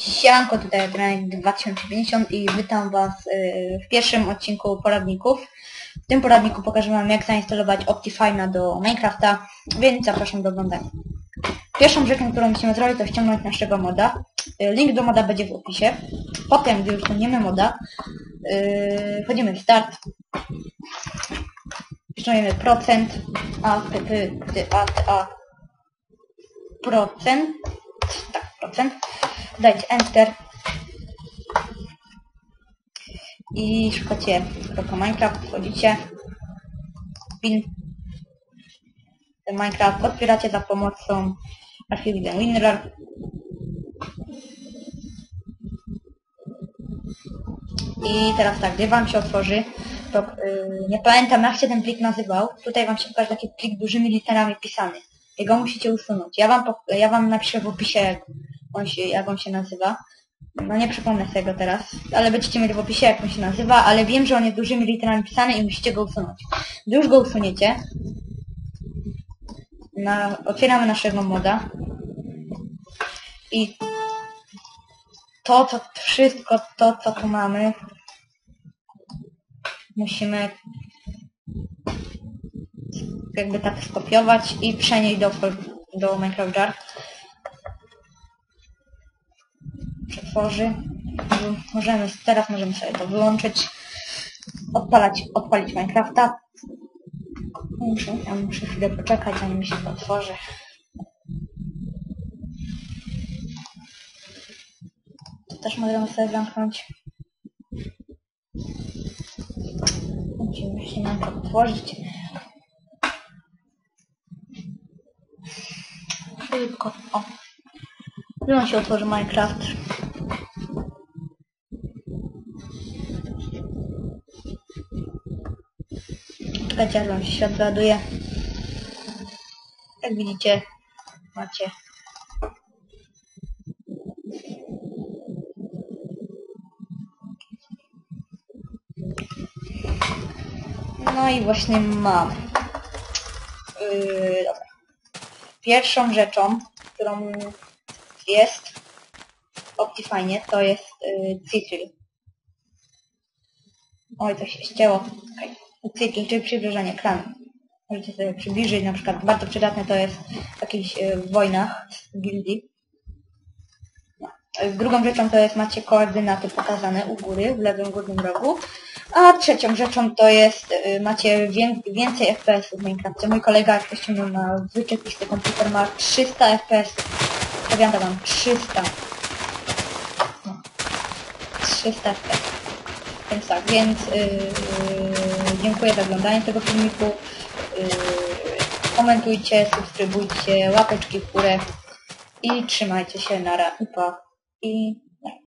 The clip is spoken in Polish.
Siemanko, tutaj Adrianek 2050 i witam Was y, w pierwszym odcinku poradników. W tym poradniku pokażę Wam jak zainstalować Optifine'a do Minecrafta, więc zapraszam do oglądania. Pierwszą rzeczą, którą musimy zrobić to ściągnąć naszego moda. Y, Link do moda będzie w opisie. Potem, gdy już ściągniemy moda, yy, wchodzimy w start. Ściągniemy procent, a, p, p, a, a, procent. Dajcie Enter. I szukacie kropka Minecraft, wchodzicie. Ten Minecraft otwieracie za pomocą archiwum WinRAR. I teraz tak, gdy wam się otworzy, to yy, nie pamiętam jak się ten plik nazywał. Tutaj wam się pokaże taki plik dużymi literami pisany. Jego musicie usunąć. Ja wam, ja wam napiszę w opisie on się, jak on się nazywa. No nie przypomnę sobie go teraz, ale będziecie mieli w opisie jak on się nazywa, ale wiem, że on jest dużymi literami pisany i musicie go usunąć. Gdy już go usuniecie, na, otwieramy naszego moda i to, co wszystko to, co tu mamy, musimy jakby tak skopiować i przenieść do, do Minecraft Jar. Przetworzy. Możemy, teraz możemy sobie to wyłączyć. Odpalać, odpalić Minecrafta. Muszę, ja muszę chwilę poczekać, zanim mi się to otworzy. To też możemy sobie zamknąć. Musimy się nam to otworzyć. Szybko. O. On się otworzy Minecraft. Czekajcie, aż wam się świat ładuje. Jak widzicie, macie No i właśnie mam. Yy, dobra. Pierwszą rzeczą, którą jest w to jest yy, Citril. Oj, to się ścięło. Okay. Czyli przybliżenie ekranu. Możecie sobie przybliżyć, na przykład bardzo przydatne to jest w jakichś yy, wojnach z gildii. No. Drugą rzeczą to jest, macie koordynaty pokazane u góry, w lewym górnym rogu. A trzecią rzeczą to jest, y, macie wię, więcej FPS-ów w Minecrafcie. Mój kolega jak ściągnął na wyczekisty komputer ma 300 FPS-ów. Powiadam wam, 300. No. 300 FPS. Więc tak, więc yy, dziękuję za oglądanie tego filmiku. Yy, komentujcie, subskrybujcie, łapeczki w górę i trzymajcie się, nara i pa. I